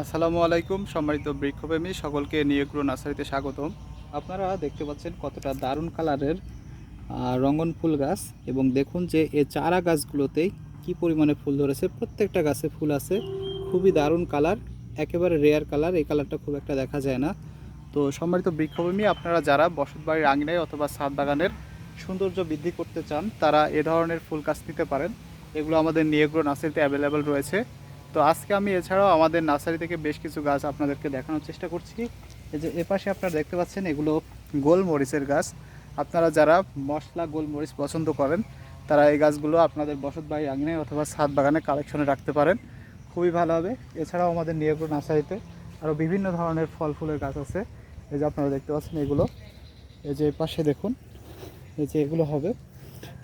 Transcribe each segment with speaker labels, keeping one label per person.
Speaker 1: আসসালামু আলাইকুম সম্মানিত বৃক্ষপ্রেমী সকলকে নিয়োগ্র নার্সারিতে স্বাগতম। আপনারা দেখতে পাচ্ছেন কতটা দারুণ কালারের আহ, রঙ্গন ফুল গাছ এবং দেখুন যে এ চারা গাছগুলোতেই কি পরিমাণে ফুল ধরেছে। প্রত্যেকটা গাছে ফুল আছে খুবই দারুণ কালার একেবারে রেয়ার কালার এই কালারটা খুব একটা দেখা যায় না। তো সম্মানিত বৃক্ষপ্রেমী আপনারা যারা বসতবাড়ির আঙিনায় অথবা ছাদ বাগানের সৌন্দর্য বৃদ্ধি করতে চান তারা এ ধরনের ফুল গাছ নিতে পারেন। এগুলো আমাদের নিয়োগ্র নার্সারিতে অ্যাভেলেবেল রয়েছে। তো আজকে আমি এছাড়াও আমাদের নার্সারি থেকে বেশ কিছু গাছ আপনাদেরকে দেখানোর চেষ্টা করছি। এই যে এপাশে আপনারা দেখতে পাচ্ছেন এগুলো গোলমরিচের গাছ। আপনারা যারা মশলা গোলমরিচ পছন্দ করেন, তারা এই গাছগুলো আপনাদের বসত বাড়ি আঙিনায় অথবা ছাদ বাগানে কালেকশনে রাখতে পারেন। খুবই ভালো হবে। এছাড়াও আমাদের নিয়োগ্র নার্সারিতে আরও বিভিন্ন ধরনের ফল, ফুলের গাছ আছে। এই যে আপনারা দেখতে পাচ্ছেন এগুলো। এই যে পাশে দেখুন, এই যে এগুলো হবে।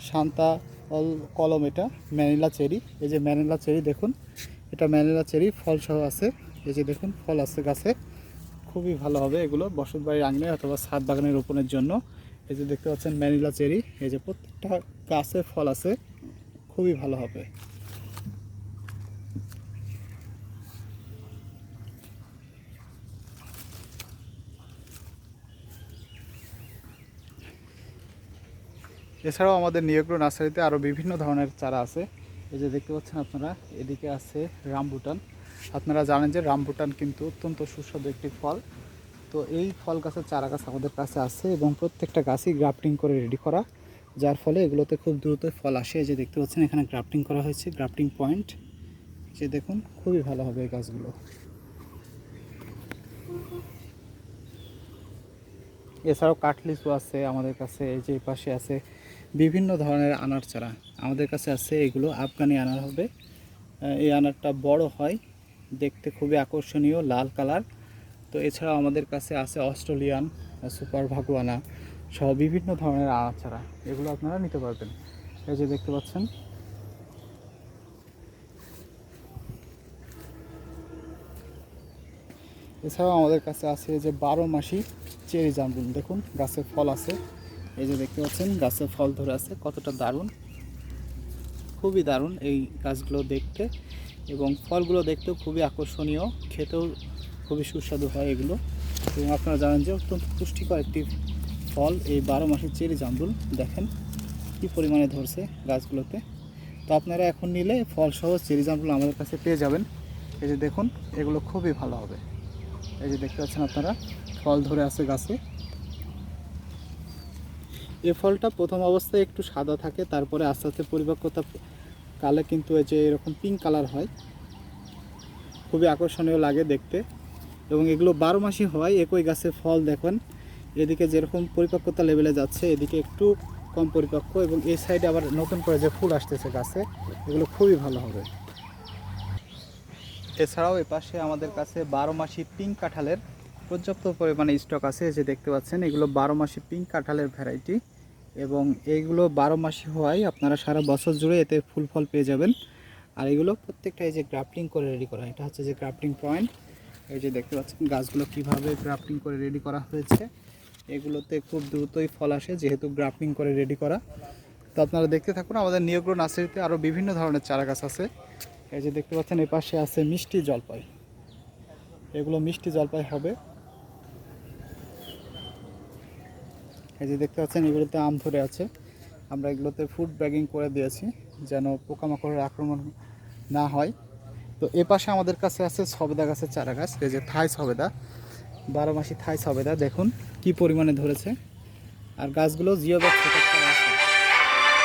Speaker 1: শান্তা অল কলম এটা, ম্যানিলা চেরি। এই যে ম্যানিলা চেরি দেখুন। এটা ম্যানিলা চেরি ফল সহ আছে। এই যে দেখুন, ফল আছে গাছে। খুবই ভালো হবে এগুলো বসত বাড়ির আঙনে অথবা ছাদ বাগানে রোপণের জন্য। এই যে দেখতে পাচ্ছেন ম্যানিলা চেরি, এই যে প্রত্যেকটা গাছে ফল আছে, খুবই ভালো হবে। এছাড়াও আমাদের নিয়োগ্র নার্সারিতে আরও বিভিন্ন ধরনের চারা আছে। এই যে দেখতে পাচ্ছেন আপনারা, এদিকে আছে রামবুটান আপনারা জানেন যে রামবুটান কিন্তু অত্যন্ত সুস্বাদু একটি ফল। তো এই ফল গাছের চারা গাছ আমাদের কাছে আছে এবং প্রত্যেকটা গাছই গ্রাফটিং করে রেডি করা, যার ফলে এগুলোতে খুব দ্রুত ফল আসে। এই যে দেখতে পাচ্ছেন, এখানে গ্রাফটিং করা হয়েছে, গ্রাফটিং পয়েন্ট। যে দেখুন, খুবই ভালো হবে এই গাছগুলো। এছাড়াও কাঠলিচু আছে আমাদের কাছে, এই যে পাশে আছে বিভিন্ন ধরনের আনার চারা আমাদের কাছে আছে এগুলো, আফগানি আনার হবে। এই আনারটা বড় হয়, দেখতে খুবই আকর্ষণীয়, লাল কালার। তো এছাড়াও আমাদের কাছে আছে অস্ট্রেলিয়ান সুপার ভাগুয়ানা সহ বিভিন্ন ধরনের আনার চারা এগুলো আপনারা নিতে পারবেন। এই যে দেখতে পাচ্ছেন। এছাড়াও আমাদের কাছে আছে যে বারো মাসি চেরি জামরুল। দেখুন, গাছে ফল আছে। এই যে দেখতে পাচ্ছেন, গাছে ফল ধরে আছে, কতটা দারুণ। খুবই দারুণ এই গাছগুলো দেখতে এবং ফলগুলো দেখতেও খুবই আকর্ষণীয়, খেতেও খুবই সুস্বাদু হয় এগুলো। এবং আপনারা জানেন যে অত্যন্ত পুষ্টিকর একটি ফল, এই বারো মাসের চেরি জামরুল। দেখেন কী পরিমাণে ধরছে গাছগুলোতে। তো আপনারা এখন নিলে ফল সহ চেরি জামরুল আমাদের কাছে পেয়ে যাবেন। এই যে দেখুন, এগুলো খুবই ভালো হবে। এই যে দেখতে পাচ্ছেন আপনারা, ফল ধরে আছে গাছে। এই ফলটা প্রথম অবস্থায় একটু সাদা থাকে, তারপরে আস্তে আস্তে পরিপক্কতা কালে কিন্তু এই যে এরকম পিঙ্ক কালার হয়। খুবই আকর্ষণীয় লাগে দেখতে। এবং এগুলো বারো মাসই হয়, একই গাছে ফল দেখেন। এদিকে যেরকম পরিপক্কতা লেভেলে যাচ্ছে, এদিকে একটু কম পরিপক্ক এবং এই সাইডে আবার নতুন করে যে ফুল আসতেছে গাছে, এগুলো খুবই ভালো হবে। এছাড়াও এপাশে আমাদের কাছে বারো মাসি পিঙ্ক কাঁঠালের পর্যাপ্ত পরিমাণে স্টক আছে যে দেখতে পাচ্ছেন, এগুলো বারো মাসি পিঙ্ক কাঁঠালের ভ্যারাইটি এবং এইগুলো বারো মাসি হওয়ায় আপনারা সারা বছর জুড়ে এতে ফুল ফল পেয়ে যাবেন। আর এগুলো প্রত্যেকটা এই যে গ্রাফটিং করে রেডি করা, এটা হচ্ছে যে গ্রাফটিং পয়েন্ট এই যে দেখতে পাচ্ছেন, গাছগুলো কীভাবে গ্রাফটিং করে রেডি করা হয়েছে। এগুলোতে খুব দ্রুতই ফল আসে, যেহেতু গ্রাফটিং করে রেডি করা। তো আপনারা দেখতে থাকুন, আমাদের নিয়োগ্র নার্সারিতে আরও বিভিন্ন ধরনের চারা গাছ আছে। এই যে দেখতে পাচ্ছেন এই পাশে আছে মিষ্টি জলপাই। এগুলো মিষ্টি জলপাই হবে। এই যে দেখতে পাচ্ছেন এগুলোতে আম ধরে আছে। আমরা এগুলোতে ফুড ব্যাগিং করে দিয়েছি, যেন পোকামাকড়ের আক্রমণ না হয়। তো এ পাশে আমাদের কাছে আছে সবেদা গাছের চারা গাছ এই যে থাই সবেদা, বারো মাসি থাই সবেদা। দেখুন কি পরিমাণে ধরেছে। আর গাছগুলো জিও আছে